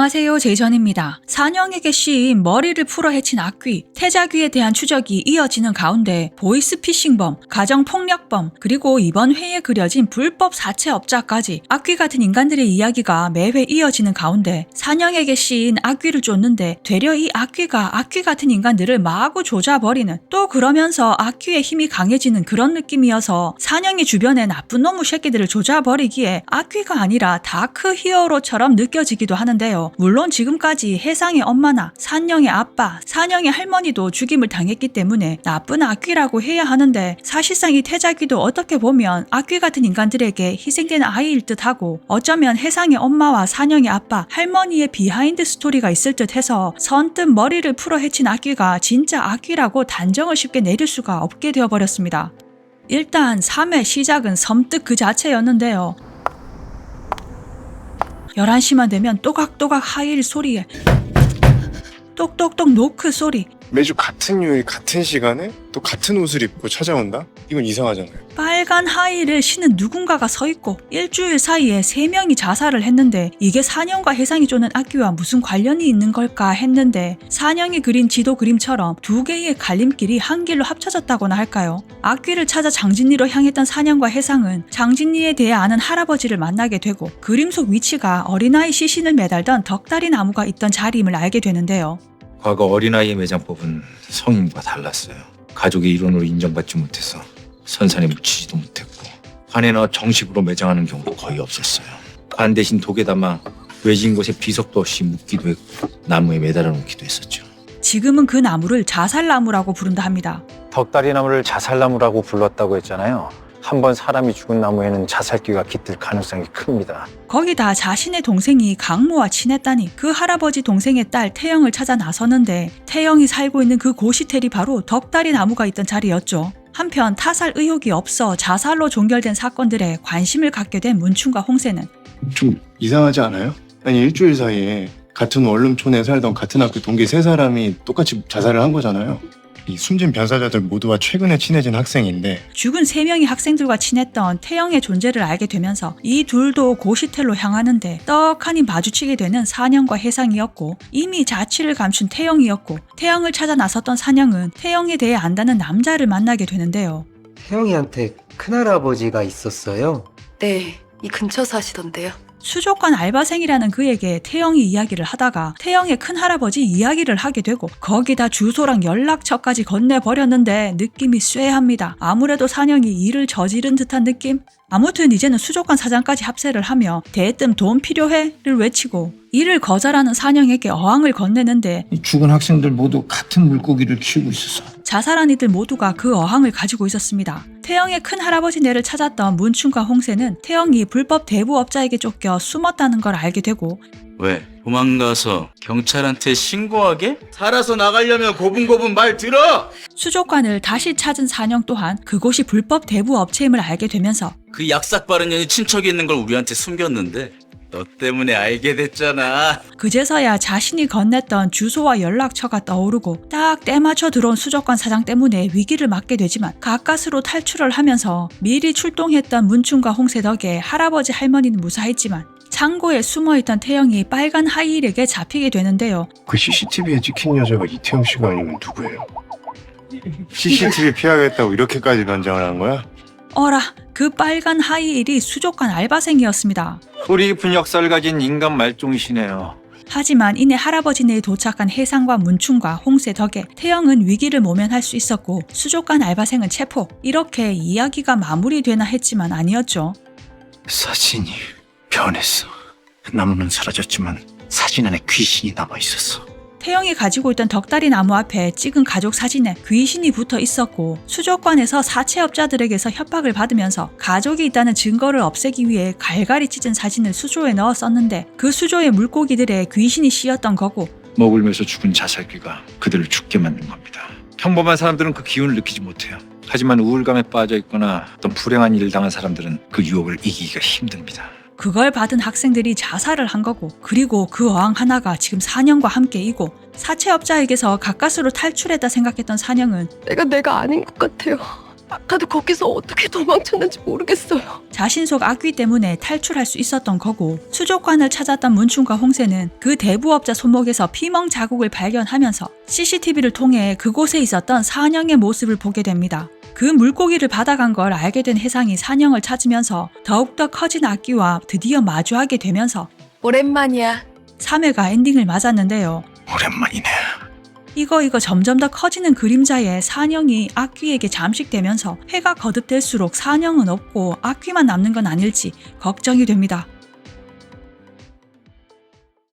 안녕하세요. 제이전입니다. 산영에게 씌인 머리를 풀어 해친 악귀, 태자귀에 대한 추적이 이어지는 가운데 보이스피싱범, 가정폭력범, 그리고 이번 회에 그려진 불법 사채업자까지 악귀 같은 인간들의 이야기가 매회 이어지는 가운데 산영에게 씌인 악귀를 쫓는데 되려 이 악귀가 악귀 같은 인간들을 마구 조져버리는 또 그러면서 악귀의 힘이 강해지는 그런 느낌이어서 산영이 주변에 나쁜 놈의 새끼들을 조져버리기에 악귀가 아니라 다크 히어로처럼 느껴지기도 하는데요. 물론 지금까지 해상의 엄마나 산영의 아빠, 산영의 할머니도 죽임을 당했기 때문에 나쁜 악귀라고 해야 하는데 사실상 이 태자귀도 어떻게 보면 악귀 같은 인간들에게 희생된 아이일 듯하고 어쩌면 해상의 엄마와 산영의 아빠, 할머니의 비하인드 스토리가 있을 듯해서 선뜻 머리를 풀어 헤친 악귀가 진짜 악귀라고 단정을 쉽게 내릴 수가 없게 되어버렸습니다. 일단 3회 시작은 섬뜩 그 자체였는데요. 11시만 되면 또각또각 하이힐 소리에 똑똑똑 노크 소리 매주 같은 요일 같은 시간에 또 같은 옷을 입고 찾아온다? 이건 이상하잖아요. 빨간 하이힐을 신은 누군가가 서 있고 일주일 사이에 3명이 자살을 했는데 이게 사냥과 해상이 쪼는 악기와 무슨 관련이 있는 걸까 했는데 사냥이 그린 지도 그림처럼 두 개의 갈림길이 한 길로 합쳐졌다고나 할까요? 악귀를 찾아 장진리로 향했던 사냥과 해상은 장진리에 대해 아는 할아버지를 만나게 되고 그림 속 위치가 어린아이 시신을 매달던 덕다리 나무가 있던 자리임을 알게 되는데요. 과거 어린아이의 매장법은 성인과 달랐어요. 가족의 일원으로 인정받지 못해서 선산에 묻히지도 못했고 관에 넣어 정식으로 매장하는 경우도 거의 없었어요. 관 대신 독에 담아 외진 곳에 비석도 없이 묻기도 했고 나무에 매달아 놓기도 했었죠. 지금은 그 나무를 자살나무라고 부른다 합니다. 덕다리 나무를 자살나무라고 불렀다고 했잖아요. 한 번 사람이 죽은 나무에는 자살기가 깃들 가능성이 큽니다. 거기다 자신의 동생이 강모와 친했다니 그 할아버지 동생의 딸 태영을 찾아 나서는데 태영이 살고 있는 그 고시텔이 바로 덕다리 나무가 있던 자리였죠. 한편 타살 의혹이 없어 자살로 종결된 사건들에 관심을 갖게 된 문춘과 홍세는 좀 이상하지 않아요? 아니 일주일 사이에 같은 원룸촌에 살던 같은 학교 동기 세 사람이 똑같이 자살을 한 거잖아요. 이 숨진 변사자들 모두와 최근에 친해진 학생인데 죽은 세명의 학생들과 친했던 태영의 존재를 알게 되면서 이 둘도 고시텔로 향하는데 떡하니 마주치게 되는 사냥과 해상이었고 이미 자취를 감춘 태영이었고 태영을 찾아 나섰던 사냥은 태영에 대해 안다는 남자를 만나게 되는데요. 태영이한테 큰할아버지가 있었어요. 네, 이 근처 사시던데요. 수족관 알바생이라는 그에게 태영이 이야기를 하다가 태영의 큰할아버지 이야기를 하게 되고 거기다 주소랑 연락처까지 건네버렸는데 느낌이 쎄합니다. 아무래도 산영이 일을 저지른 듯한 느낌? 아무튼 이제는 수족관 사장까지 합세를 하며 대뜸 돈 필요해?를 외치고 이를 거절하는 산영에게 어항을 건네는데 이 죽은 학생들 모두 같은 물고기를 키우고 있었어. 자살한 이들 모두가 그 어항을 가지고 있었습니다. 태영의 큰 할아버지네를 찾았던 문춘과 홍세는 태영이 불법 대부업자에게 쫓겨 숨었다는 걸 알게 되고 왜? 도망가서 경찰한테 신고하게? 살아서 나가려면 고분고분 말 들어! 수족관을 다시 찾은 산영 또한 그곳이 불법 대부업체임을 알게 되면서 그 약삭 빠른 년이 친척이 있는 걸 우리한테 숨겼는데 너 때문에 알게 됐잖아. 그제서야 자신이 건넸던 주소와 연락처가 떠오르고 딱 때맞춰 들어온 수족관 사장 때문에 위기를 맞게 되지만 가까스로 탈출을 하면서 미리 출동했던 문춘과 홍세 덕에 할아버지 할머니는 무사했지만 창고에 숨어있던 태영이 빨간 하이힐에게 잡히게 되는데요. 그 CCTV에 찍힌 여자가 이태영 씨가 아니면 누구예요? CCTV 피하겠다고 이렇게까지 변장을 한 거야? 어라, 그 빨간 하이힐이 수족관 알바생이었습니다. 소리 깊은 역사를 가진 인간 말종이시네요. 하지만 이내 할아버지네에 도착한 해상과 문춘과 홍세 덕에 태영은 위기를 모면할 수 있었고 수족관 알바생은 체포. 이렇게 이야기가 마무리되나 했지만 아니었죠. 사진이 변했어. 나무는 사라졌지만 사진 안에 귀신이 남아 있었어. 태영이 가지고 있던 덕다리 나무 앞에 찍은 가족 사진에 귀신이 붙어 있었고 수족관에서 사채업자들에게서 협박을 받으면서 가족이 있다는 증거를 없애기 위해 갈갈이 찢은 사진을 수조에 넣어 썼는데 그 수조의 물고기들에 귀신이 씌었던 거고 먹을면서 죽은 자살귀가 그들을 죽게 만든 겁니다. 평범한 사람들은 그 기운을 느끼지 못해요. 하지만 우울감에 빠져 있거나 어떤 불행한 일을 당한 사람들은 그 유혹을 이기기가 힘듭니다. 그걸 받은 학생들이 자살을 한 거고 그리고 그 어항 하나가 지금 사냥과 함께 이고 사채업자에게서 가까스로 탈출했다 생각했던 사냥은 내가 내가 아닌 것 같아요. 아까도 거기서 어떻게 도망쳤는지 모르겠어요. 자신 속 악귀 때문에 탈출할 수 있었던 거고 수족관을 찾았던 문춘과 홍세는 그 대부업자 손목에서 피멍 자국을 발견하면서 CCTV를 통해 그곳에 있었던 산영의 모습을 보게 됩니다. 그 물고기를 받아간 걸 알게 된 해상이 산영을 찾으면서 더욱더 커진 악귀와 드디어 마주하게 되면서 오랜만이야. 3회가 엔딩을 맞았는데요. 오랜만이네. 이거 이거 점점 더 커지는 그림자에 산영이 악귀에게 잠식되면서 해가 거듭될수록 산영은 없고 악귀만 남는 건 아닐지 걱정이 됩니다.